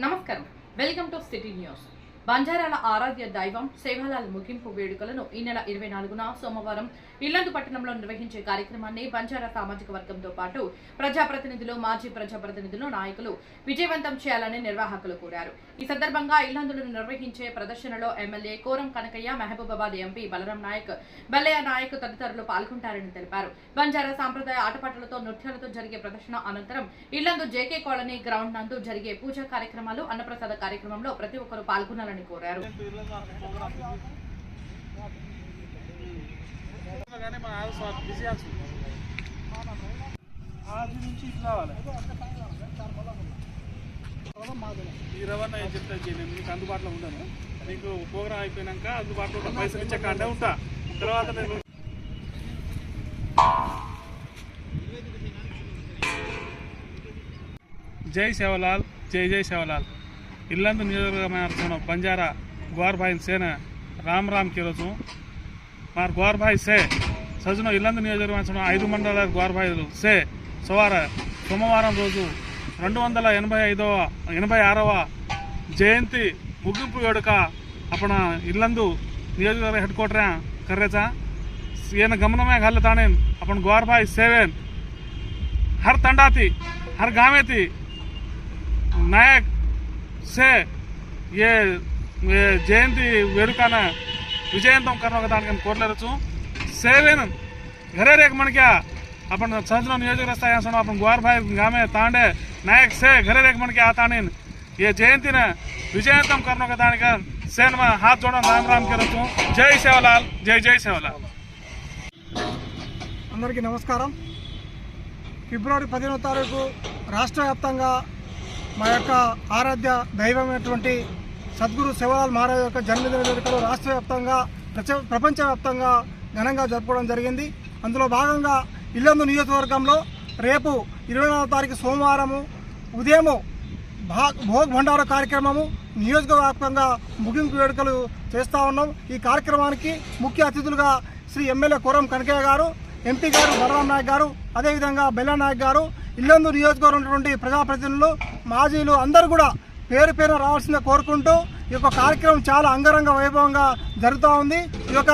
నమస్కారం. Welcome to city news. బంజారాల ఆరాధ్య దైవం సేవాలాల్ ముగింపు వేడుకలను ఈ నెల ఇరవై నాలుగున సోమవారం ఇల్లందు పట్టణంలో నిర్వహించే కార్యక్రమాన్ని బంజారా సామాజిక వర్గంతో పాటు ప్రజాప్రతినిధులు మాజీ ప్రజాప్రతినిధులు నాయకులు విజయవంతం చేయాలని నిర్వాహకులు కోరారు. ఈ సందర్భంగా ఇల్లందులో నిర్వహించే ప్రదర్శనలో ఎమ్మెల్యే కోరం కనకయ్య మహబూబాబాద్ ఎంపీ బలరాం నాయక్ బల్లయ్య నాయక్ తదితరులు పాల్గొంటారని తెలిపారు. బంజారా సాంప్రదాయ ఆటపాటలతో నృత్యాలతో జరిగే ప్రదర్శన అనంతరం ఇల్లందు జేకే కాలనీ గ్రౌండ్ నందు జరిగే పూజా కార్యక్రమాలు అన్నప్రసాద కార్యక్రమంలో ప్రతి ఒక్కరూ పాల్గొనాలని కోరారు స్వామి బిజీ ఆన్సర్ ఆది నుంచి ఇట్లా రావాలి ఈ రవాణా ఏం చెప్తా నేను మీకు అందుబాటులో ఉంటాను మీకు ప్రోగ్రామ్ అయిపోయినాక అందుబాటులో ఉంటా పైసలు ఇచ్చే కాడే ఉంటా తర్వాత నేను జై సేవలాల్ జై జై సేవలాల్ ఇల్లందు నియోజకవర్గమైన బంజారా గోర్భాయి సేన రామ్ రామ్ కిరోజు మా గోర్భాయి సే సజున ఇల్లందు నియోజకవర్గం ఐదు మండల గోర్భాయిలు సే సోవార సోమవారం రోజు రెండు వందల ఎనభై ఐదవ ఎనభై ఆరవ జయంతి ముగింపు వేడుక అప్పుడు ఇల్లందు నియోజకవర్గ హెడ్ క్వార్టర్ కర్రేచా ఈయన గమనమే ಹಲ್ಲ అప్పుడు గోర్భాయి సేవేన్. హర్ తండాతి హర్ ತಂಡಾತಿ నాయక్ से ये జయంతి వేడుకన విజయంతం కర్ణక దానికి కోట్లరచు సేవేన घरे रेख मण क्या अपन सजनो नियोजक रस्ता यहाँ सुनो अपन गुआर भाई गामे तांडे नायक से घरे रेख मण क्या आतानिन ये जयंती ने विजयंतम करनो का दान कर सेन में हाथ जोड़ा राम राम के रखूं जय सेवालाल जय जय సేవలాల్ అందరికీ నమస్కారం ఫిబ్రవరి పదిహేనో తారీఖు రాష్ట్ర వ్యాప్తంగా మా యొక్క ఆరాధ్య దైవమైనటువంటి సద్గురు శివలాల్ మహారాజ్ యొక్క జన్మదిన వేడుకలు రాష్ట్ర వ్యాప్తంగా ప్రచ ప్రపంచవ్యాప్తంగా ఘనంగా జరుపుకోవడం జరిగింది. అందులో భాగంగా ఇల్లందు నియోజకవర్గంలో రేపు ఇరవై నాలుగు తారీఖు సోమవారము ఉదయము భా భోగ్ భండార కార్యక్రమము నియోజకవ్యాప్తంగా ముగింపు వేడుకలు చేస్తూ ఉన్నాం. ఈ కార్యక్రమానికి ముఖ్య అతిథులుగా శ్రీ ఎమ్మెల్యే కోరం కనకయ్య గారు ఎంపీ గారు బలరాం నాయక్ గారు అదేవిధంగా బెల్లా నాయక్ గారు ఇల్లందు నియోజకవర్గం ఉన్నటువంటి ప్రజాప్రతినిధులు మాజీలు అందరూ కూడా పేరు పేరు రావాల్సిందే కోరుకుంటూ ఈ యొక్క కార్యక్రమం చాలా అంగరంగ వైభవంగా జరుగుతూ ఉంది. ఈ యొక్క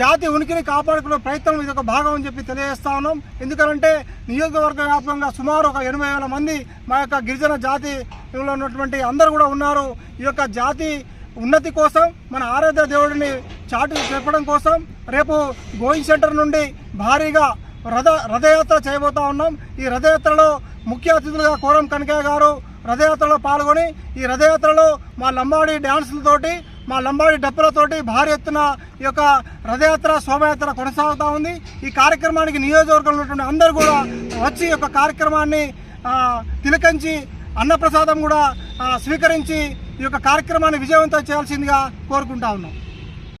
జాతి ఉనికిని కాపాడుకునే ప్రయత్నం ఇది ఒక భాగం అని చెప్పి తెలియజేస్తా ఉన్నాం. ఎందుకంటే నియోజకవర్గ వ్యాప్తంగా సుమారు ఒక ఎనభై వేల మంది మా యొక్క గిరిజన జాతిలో ఉన్నటువంటి అందరూ కూడా ఉన్నారు. ఈ యొక్క జాతి ఉన్నతి కోసం మన ఆరాధ్య దేవుడిని చాటు చెప్పడం కోసం రేపు గోయింగ్ సెంటర్ నుండి భారీగా రథ రథయాత్ర చేయబోతా ఉన్నాం. ఈ రథయాత్రలో ముఖ్య అతిథులుగా కోరం కనకయ్య గారు రథయాత్రలో పాల్గొని ఈ రథయాత్రలో మా లంబాడి డ్యాన్సులతోటి మా లంబాడి డప్పులతోటి భారీ ఎత్తున ఈ యొక్క రథయాత్ర శోభయాత్ర కొనసాగుతూ ఉంది. ఈ కార్యక్రమానికి నియోజకవర్గంలో ఉన్నటువంటి అందరూ కూడా వచ్చి యొక్క కార్యక్రమాన్ని ఆ, తిలకించి అన్నప్రసాదం కూడా స్వీకరించి ఈ యొక్క కార్యక్రమాన్ని విజయవంతం చేయాల్సిందిగా కోరుకుంటా ఉన్నాం.